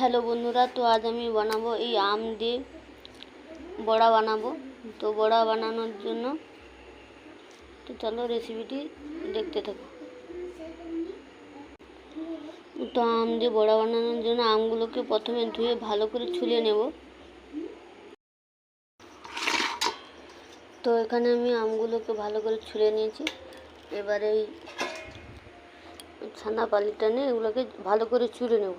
Hello বন্ধুরা, তো আজ আমি বানাবো এই আম দিয়ে বড়া বানাবো। তো বড়া বানানোর জন্য তো চলো রেসিপিটি দেখতে থাকো। তো আম দিয়ে বড়া বানানোর জন্য আমগুলোকে প্রথমে ধুয়ে ভালো করে ছুলিয়ে নেব। তো এখানে আমি আমগুলোকে ভালো করে ছুলে নিয়েছি। এবারে এই ছানা পালিটা নিয়ে এগুলোকে ভালো করে চুড়ে নেব।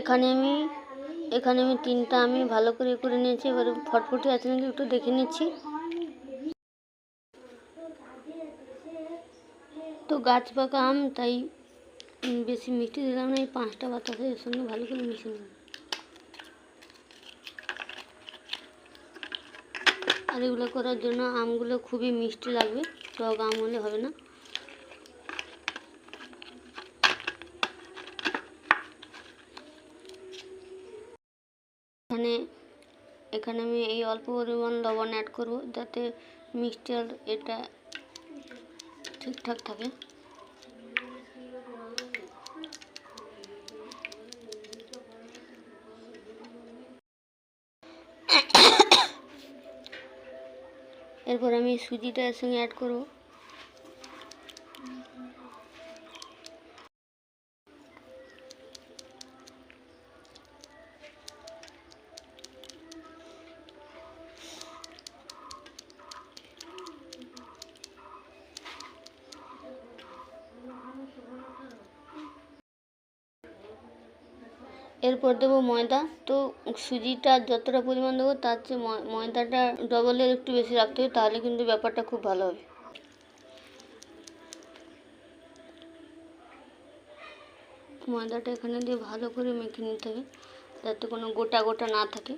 এখানে আমি এখানে আমি তিনটা আমি ভালো করে করে নিয়েছি, এবার ফটফটি আছে নাকি একটু দেখে নিচ্ছি। তো গাছ পাকা আম, তাই বেশি মিষ্টি দিলাম না, এই পাঁচটা বাতাসে এর সঙ্গে ভালো করে মিশিয়ে নিলাম। আর এগুলো করার জন্য আমগুলো খুবই মিষ্টি লাগবে, টক আম হলে হবে না। এখানে এখানে আমি এই অল্প পরিমাণ লবণ অ্যাড করব যাতে মিক্সচার এটা ঠিকঠাক থাকে। এরপর আমি সুজিটা এর সঙ্গে অ্যাড করব। এরপর দেবো ময়দা। তো সুজিটা যতটা পরিমাণ দেবো, তার চেয়ে ময়- ময়দাটা ডবলের একটু বেশি রাখতে হবে, তাহলে কিন্তু ব্যাপারটা খুব ভালো হবে। ময়দাটা এখানে দিয়ে ভালো করে মেখে নিতে হবে, যাতে কোনো গোটা গোটা না থাকে।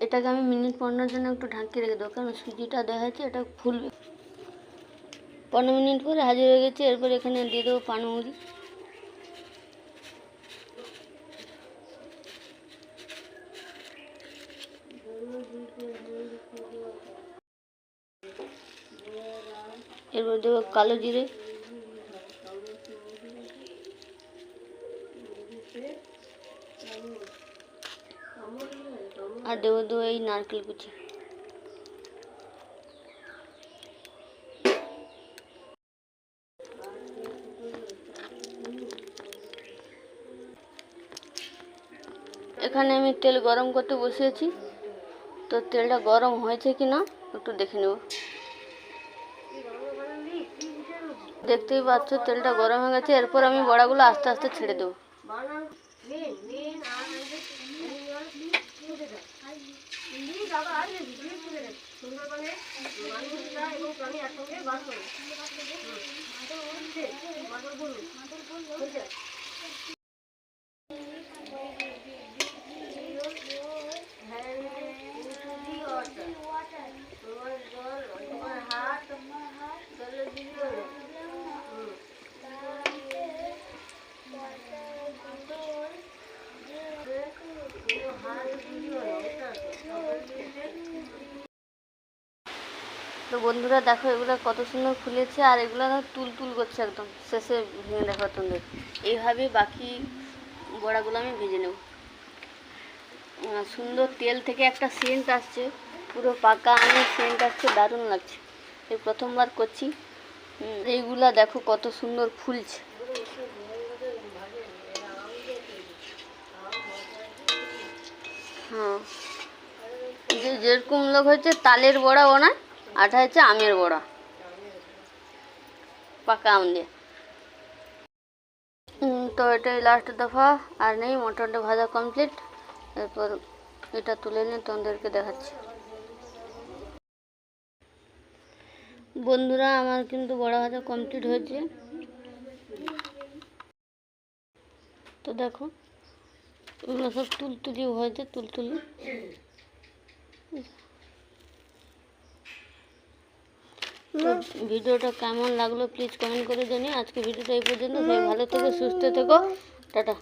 এটাকে আমি মিনিট পনেরোর জন্য একটু ঢাকিয়ে রেখে দেবো, কারণ সুজিটা দেখা যাচ্ছে এটা ফুলবে। পনেরো মিনিট পরে হাজির হয়ে গেছে, এরপর এখানে দিয়ে দেবো পানমুড়ি এরপর দেবো কালো জিরে। আর দেবো দেবো এই নারকেল কুচি। এখানে আমি তেল গরম করতে বসিয়েছি। তো তেলটা গরম হয়েছে কি না একটু দেখে নেব। দেখতেই পাচ্ছ, তেলটা গরম হয়ে গেছে। এরপর আমি বড়াগুলো আস্তে আস্তে ছেড়ে দেবো। তো বন্ধুরা দেখো, এগুলো কত সুন্দর ফুলেছে আর এগুলো তুল তুল করছে একদম। শেষে ভেঙে দেখো তোমাদের। এইভাবে বাকি বড়াগুলো আমি ভেজে নেব। সুন্দর তেল থেকে একটা সেন্ট আসছে, পুরো পাকা আমের সেন্ট আসছে, দারুণ লাগছে। এই প্রথমবার করছি। এইগুলা দেখো কত সুন্দর ফুলছে হ্যাঁ যেরকম লোক হচ্ছে তালের বড়া বানায় আটা হচ্ছে আমের বড়া। পাকা আম দিয়ে। তো এটাই লাস্ট দফা, আর নেই মটরটা ভাজা কমপ্লিট এরপর এটা তুলে নিয়ে তোমাদেরকে দেখাচ্ছি। বন্ধুরা, আমার কিন্তু বড়া ভাজা কমপ্লিট হয়েছে। তো দেখো, এগুলো সব তুলতুলি হয়েছে, তুলতুলি। ভিডিওটা কেমন লাগল প্লিজ কমেন্ট করে জানি আজকে ভিডিওটা এই পর্যন্ত। ভালো থেকো সুস্থ থেকো। টাটা।